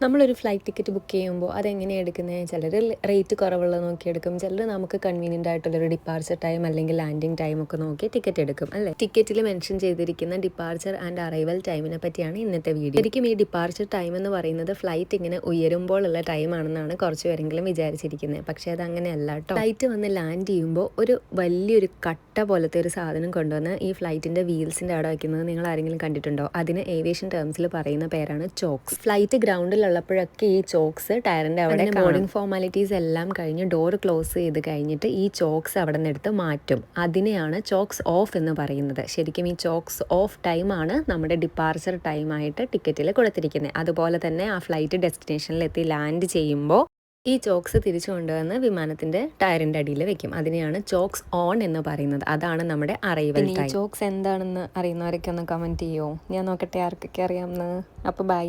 നമ്മളൊരു flight ticket book ചെയ്യുമ്പോൾ അതെങ്ങനെയാണ് എടുക്കുന്നത് ചിലർ റേറ്റ് കുറവുള്ളത് നോക്കി എടുക്കും ചിലർ നമുക്ക് കൺവീനിയന്റ് ആയിട്ടുള്ളൊരു ഡിപ്പാർച്ചർ ടൈം അല്ലെങ്കിൽ ലാൻഡിങ് ടൈം ഒക്കെ നോക്കി ടിക്കറ്റ് എടുക്കും അല്ലേ? ടിക്കറ്റിൽ മെൻഷൻ ചെയ്തിരിക്കുന്ന ഡിപ്പാർച്ചർ ആൻഡ് അറൈവൽ ടൈമിനെ പറ്റിയാണ് ഇന്നത്തെ വീഡിയോ ശരിക്കും ഈ ഡിപ്പാർച്ചർ ടൈം എന്ന് പറയുന്നത് ഫ്ലൈറ്റ് ഇങ്ങനെ ഉയരുമ്പോഴുള്ള ടൈം ആണെന്നാണ് കുറച്ച് പേരെങ്കിലും വിചാരിച്ചിരിക്കുന്നത്. പക്ഷേ അത് അങ്ങനെയല്ല കേട്ടോ ഫ്ലൈറ്റ് വന്ന് ലാൻഡ് ചെയ്യുമ്പോൾ ഒരു വലിയൊരു കട്ട പോലത്തെ ഒരു സാധനം കൊണ്ടുവന്ന് ഈ ഫ്ലൈറ്റിന്റെ വീൽസിന്റെ അവിടെ വയ്ക്കുന്നത് നിങ്ങൾ ആരെങ്കിലും കണ്ടിട്ടുണ്ടോ? അതിന് ഏവിയേഷൻ ടേംസിൽ പറയുന്ന പേരാണ് ചോക്സ് ഫ്ലൈറ്റ് ഗ്രൗണ്ടിലുള്ളപ്പോഴൊക്കെ ഈ ചോക്സ് ടയറിന്റെ അവിടെ ബോർഡിംഗ് ഫോർമാലിറ്റീസ് എല്ലാം കഴിഞ്ഞ് ഡോർ ക്ലോസ് ചെയ്ത് കഴിഞ്ഞിട്ട് ഈ ചോക്സ് അവിടെ നിന്ന് എടുത്ത് മാറ്റും. അതിനെയാണ് ചോക്സ് ഓഫ് എന്ന് പറയുന്നത്. ശരിക്കും ഈ ചോക്സ് ഓഫ് ടൈമാണ് നമ്മുടെ ഡിപ്പാർച്ചർ ടൈമായിട്ട് ടിക്കറ്റിൽ കൊടുത്തിരിക്കുന്നത് അതുപോലെ തന്നെ ആ ഫ്ലൈറ്റ് ഡെസ്റ്റിനേഷനിൽ എത്തി ലാൻഡ് ചെയ്യുമ്പോൾ ഈ ചോക്സ് തിരിച്ചു കൊണ്ടുവന്ന് വിമാനത്തിന്റെ ടയറിന്റെ അടിയിൽ വെക്കും. അതിനെയാണ് ചോക്സ് ഓൺ എന്ന് പറയുന്നത്. അതാണ് നമ്മുടെ അറൈവൽ ടൈം ചോക്സ് എന്താണെന്ന് അറിയുന്നവരൊക്കെ ഒന്ന് കമന്റ് ചെയ്യോ? ഞാൻ നോക്കട്ടെ ആർക്കൊക്കെ അറിയാമെന്ന്. അപ്പോൾ ബൈ